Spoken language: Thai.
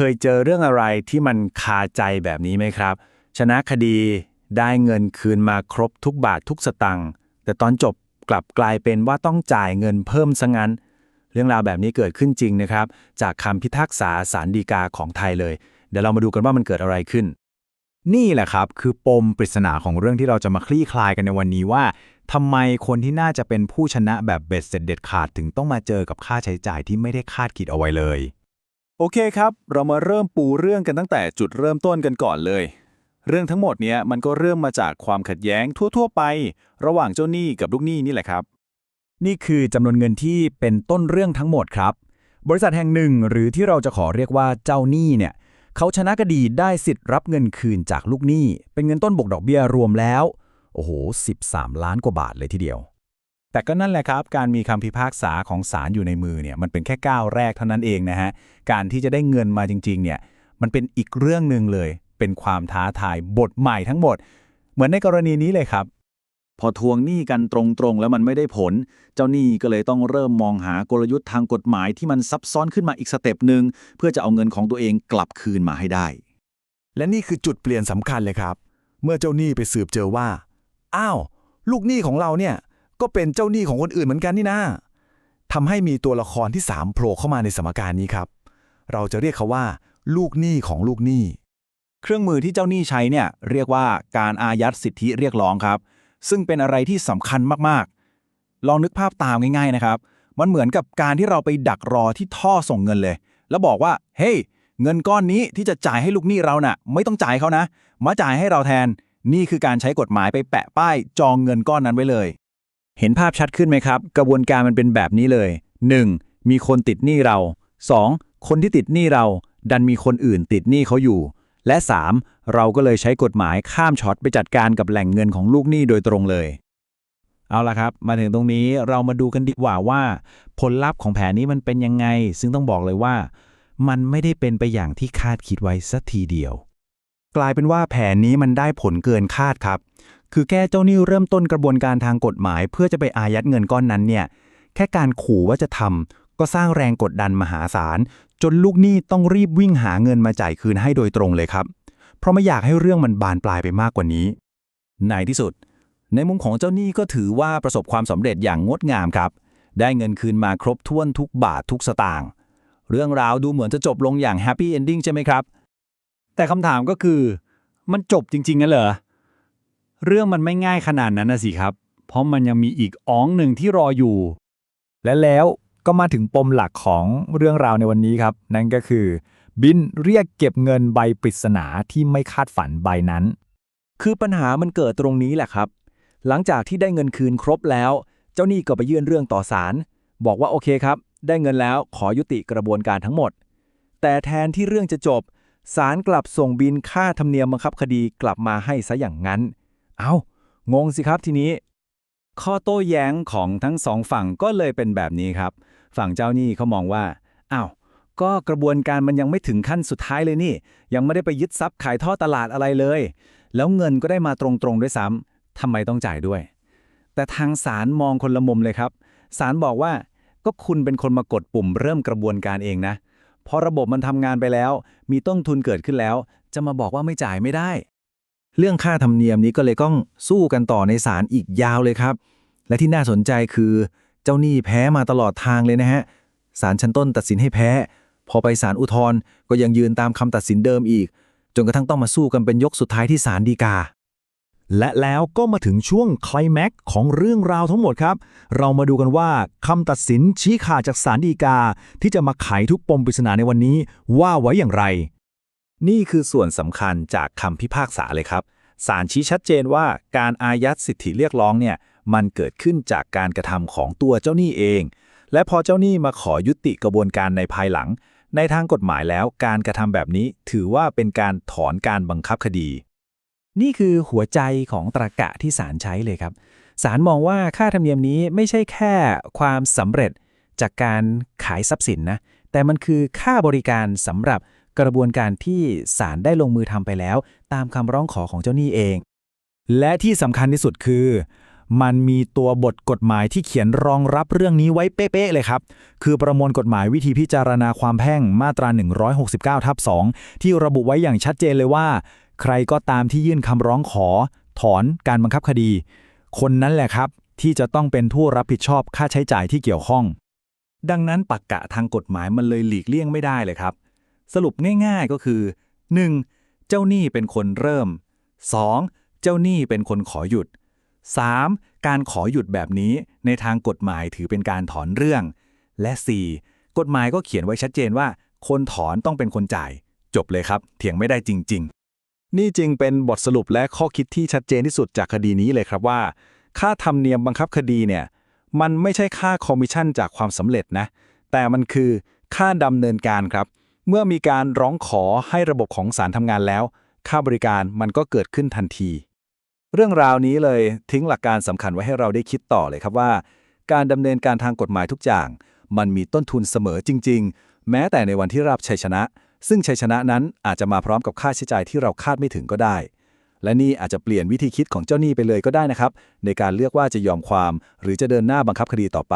เคยเจอเรื่องอะไรที่มันคาใจแบบนี้ไหมครับ ชนะคดีได้เงินคืนมาครบทุกบาททุกสตังค์แต่ตอนจบกลับกลายเป็นว่าต้องจ่ายเงินเพิ่มซะงั้น เรื่องราวแบบนี้เกิดขึ้นจริงนะครับ จากคำพิพากษาสารดีกาของไทยเลย เดี๋ยวเรามาดูกันว่ามันเกิดอะไรขึ้น นี่แหละครับ คือปมปริศนาของเรื่องที่เราจะมาคลี่คลายกันในวันนี้ว่าทำไมคนที่น่าจะเป็นผู้ชนะแบบเบ็ดเสร็จเด็ดขาดถึงต้องมาเจอกับค่าใช้จ่ายที่ไม่ได้คาดคิดเอาไว้เลย โอเคครับ เรามาเริ่มปูเรื่องกันตั้งแต่จุดเริ่มต้นกันก่อนเลย เรื่องทั้งหมดเนี้ยมันก็เริ่มมาจากความขัดแย้งทั่ว ๆ ไป ระหว่างเจ้าหนี้กับลูกหนี้นี่แหละครับ นี่คือจำนวนเงินที่เป็นต้นเรื่องทั้งหมดครับ บริษัทแห่งหนึ่งหรือที่เราจะขอเรียกว่าเจ้าหนี้เนี่ยเขาชนะคดีได้สิทธิ์รับเงินคืนจากลูกหนี้ เป็นเงินต้นบวกดอกเบี้ยรวมแล้วโอ้โห13 ล้านกว่าบาทเลยทีเดียว แต่ก็นั่นแหละครับ การมีคำพิพากษาของศาลอยู่ในมือเนี่ยมันเป็นแค่ก้าวแรกเท่านั้นเองนะฮะ การที่จะได้เงินมาจริง ๆ เนี่ยมันเป็นอีกเรื่องหนึ่งเลย เป็นความท้าทายบทใหม่ทั้งหมด เหมือนในกรณีนี้เลยครับ พอทวงหนี้กันตรงๆ แล้วมันไม่ได้ผล เจ้าหนี้ก็เลยต้องเริ่มมองหากลยุทธ์ทางกฎหมายที่มันซับซ้อนขึ้นมาอีกสเต็ปหนึ่งเพื่อจะเอาเงินของตัวเองกลับคืนมาให้ได้ และนี่คือจุดเปลี่ยนสำคัญเลยครับ เมื่อเจ้าหนี้ไปสืบเจอว่า อ้าว ลูกหนี้ของเราเนี่ย ก็เป็นเจ้าหนี้ของคนอื่นเหมือนกันนี่นะทำให้มีตัวละครที่3โผล่เข้ามาในสมการนี้ครับ เราจะเรียกเขาว่า ลูกหนี้ของลูกหนี้ เครื่องมือที่เจ้าหนี้ใช้เนี่ยเรียกว่าการอายัดสิทธิเรียกร้องครับ ซึ่งเป็นอะไรที่สำคัญมากๆ ลองนึกภาพตามง่ายๆนะครับ มันเหมือนกับการที่เราไปดักรอที่ท่อส่งเงินเลย แล้วบอกว่า เฮ้ยเงินก้อนนี้ที่จะจ่ายให้ลูกหนี้เราน่ะ ไม่ต้องจ่ายเขานะ มาจ่ายให้เราแทน นี่คือการใช้กฎหมายไปแปะป้ายจองเงินก้อนนั้นไว้เลย เห็นภาพชัดขึ้นไหมครับ กระบวนการมันเป็นแบบนี้เลย 1. มีคนติดหนี้เรา 2. คนที่ติดหนี้เรา ดันมีคนอื่นติดหนี้เขาอยู่ และ 3. เราก็เลยใช้กฎหมายข้ามช็อตไปจัดการกับแหล่งเงินของลูกหนี้โดยตรงเลย เอาละครับ มาถึงตรงนี้เรามาดูกันดีกว่าว่า ผลลัพธ์ของแผนนี้มันเป็นยังไง ซึ่งต้องบอกเลยว่า มันไม่ได้เป็นไปอย่างที่คาดคิดไว้สักทีเดียว กลายเป็นว่าแผนนี้มันได้ผลเกินคาดครับ คือแค่เจ้าหนี้เริ่มต้นกระบวนการทางกฎหมาย เพื่อจะไปอายัดเงินก้อนนั้นเนี่ยแค่การขู่ว่าจะทำก็สร้างแรงกดดันมหาศาล จนลูกหนี้ต้องรีบวิ่งหาเงินมาจ่ายคืนให้โดยตรงเลยครับ เพราะไม่อยากให้เรื่องมันบานปลายไปมากกว่านี้ ในที่สุด ในมุมของเจ้าหนี้ก็ถือว่าประสบความสำเร็จอย่างงดงามครับ ได้เงินคืนมาครบถ้วนทุกบาททุกสตางค์เรื่องราวดูเหมือนจะจบลงอย่างแฮปปี้เอนดิ้งใช่ไหมครับ แต่คำถามก็คือ มันจบจริงๆงั้นเหรอ เรื่องมันไม่ง่ายขนาดนั้นนะสิครับ เพราะมันยังมีอีกอ้องหนึ่งที่รออยู่ และแล้วก็มาถึงปมหลักของเรื่องราวในวันนี้ครับ นั่นก็คือ บินเรียกเก็บเงินใบปริศนาที่ไม่คาดฝันใบนั้น คือปัญหามันเกิดตรงนี้แหละครับ หลังจากที่ได้เงินคืนครบแล้ว เจ้าหนี้ก็ไปยื่นเรื่องต่อศาลบอกว่าโอเคครับ ได้เงินแล้วขอยุติกระบวนการทั้งหมด แต่แทนที่เรื่องจะจบศาลกลับส่งบินค่าธรรมเนียมบังคับคดีกลับมาให้ซะอย่างนั้น เอา้างงสิครับทีนี้ ข้อโต้แย้งของทั้งสองฝั่งก็เลยเป็นแบบนี้ครับ ฝั่งเจ้าหนี้เขามองว่าอ้าวก็กระบวนการมันยังไม่ถึงขั้นสุดท้ายเลยนี่ ยังไม่ได้ไปยึดทรัพย์ขายท่อตลาดอะไรเลย แล้วเงินก็ได้มาตรงๆด้วยซ้ำทำไมต้องจ่ายด้วย แต่ทางศาลมองคนละมุมเลยครับศาลบอกว่าก็คุณเป็นคนมากดปุ่มเริ่มกระบวนการเองนะพอระบบมันทำงานไปแล้ว มีต้นทุนเกิดขึ้นแล้ว จะมาบอกว่าไม่จ่ายไม่ได้ เรื่องค่าธรรมเนียมนี้ก็เลยต้องสู้กันต่อในศาลอีกยาวเลยครับ และที่น่าสนใจคือเจ้าหนี้แพ้มาตลอดทางเลยนะฮะศาลชั้นต้นตัดสินให้แพ้ พอไปศาลอุทธรณ์ก็ยังยืนตามคำตัดสินเดิมอีก จนกระทั่งต้องมาสู้กันเป็นยกสุดท้ายที่ศาลฎีกา และแล้วก็มาถึงช่วงคลแม็กของเรื่องราวทั้งหมดครับ เรามาดูกันว่าคำตัดสินชี้ขาดจากศาลฎีกา ที่จะมาไขทุกปมปริศนาในวันนี้ว่าไว้อย่างไร นี่คือส่วนสำคัญจากคำพิพากษาเลยครับศาลชี้ชัดเจนว่าการอายัดสิทธิเรียกร้องเนี่ยมันเกิดขึ้นจากการกระทำของตัวเจ้าหนี้เอง และพอเจ้าหนี้มาขอยุติกระบวนการในภายหลัง ในทางกฎหมายแล้วการกระทำแบบนี้ถือว่าเป็นการถอนการบังคับคดี นี่คือหัวใจของตรรกะที่ศาลใช้เลยครับศาลมองว่าค่าธรรมเนียมนี้ไม่ใช่แค่ความสำเร็จจากการขายทรัพย์สินนะแต่มันคือค่าบริการสำหรับ กระบวนการที่ศาลได้ลงมือทำไปแล้ว ตามคำร้องขอของเจ้าหนี้เอง และที่สำคัญที่สุดคือ มันมีตัวบทกฎหมายที่เขียนรองรับเรื่องนี้ไว้เป๊ะๆเลยครับ คือประมวลกฎหมายวิธีพิจารณาความแพ่งมาตรา 169ทับ2ที่ระบุไว้อย่างชัดเจนเลยว่า ใครก็ตามที่ยื่นคำร้องขอ ถอนการบังคับคดี คนนั้นแหละครับที่จะต้องเป็นผู้รับผิดชอบค่าใช้จ่ายที่เกี่ยวข้อง ดังนั้นปักกะทางกฎหมายมันเลยหลีกเลี่ยงไม่ได้เลยครับ สรุปง่ายๆก็คือ 1. เจ้าหนี้เป็นคนเริ่ม 2. เจ้าหนี้เป็นคนขอหยุด 3. การขอหยุดแบบนี้ในทางกฎหมายถือเป็นการถอนเรื่อง และ 4. กฎหมายก็เขียนไว้ชัดเจนว่า คนถอนต้องเป็นคนจ่าย จบเลยครับ เถียงไม่ได้จริง ๆ นี่จึงเป็นบทสรุปและข้อคิดที่ชัดเจนที่สุดจากคดีนี้เลยครับว่า ค่าธรรมเนียมบังคับคดีเนี่ยมันไม่ใช่ค่าคอมมิชชั่นจากความสำเร็จนะ แต่มันคือค่าดำเนินการครับ เมื่อมีการร้องขอให้ระบบของศาลทำงานแล้ว ค่าบริการมันก็เกิดขึ้นทันที เรื่องราวนี้เลยทิ้งหลักการสำคัญไว้ให้เราได้คิดต่อเลยครับว่า การดำเนินการทางกฎหมายทุกอย่าง มันมีต้นทุนเสมอจริง ๆ แม้แต่ในวันที่รับชัยชนะ ซึ่งชัยชนะนั้นอาจจะมาพร้อมกับค่าใช้จ่ายที่เราคาดไม่ถึงก็ได้ และนี่อาจจะเปลี่ยนวิธีคิดของเจ้าหนี้ไปเลยก็ได้นะครับ ในการเลือกว่าจะยอมความ หรือจะเดินหน้าบังคับคดีต่อไป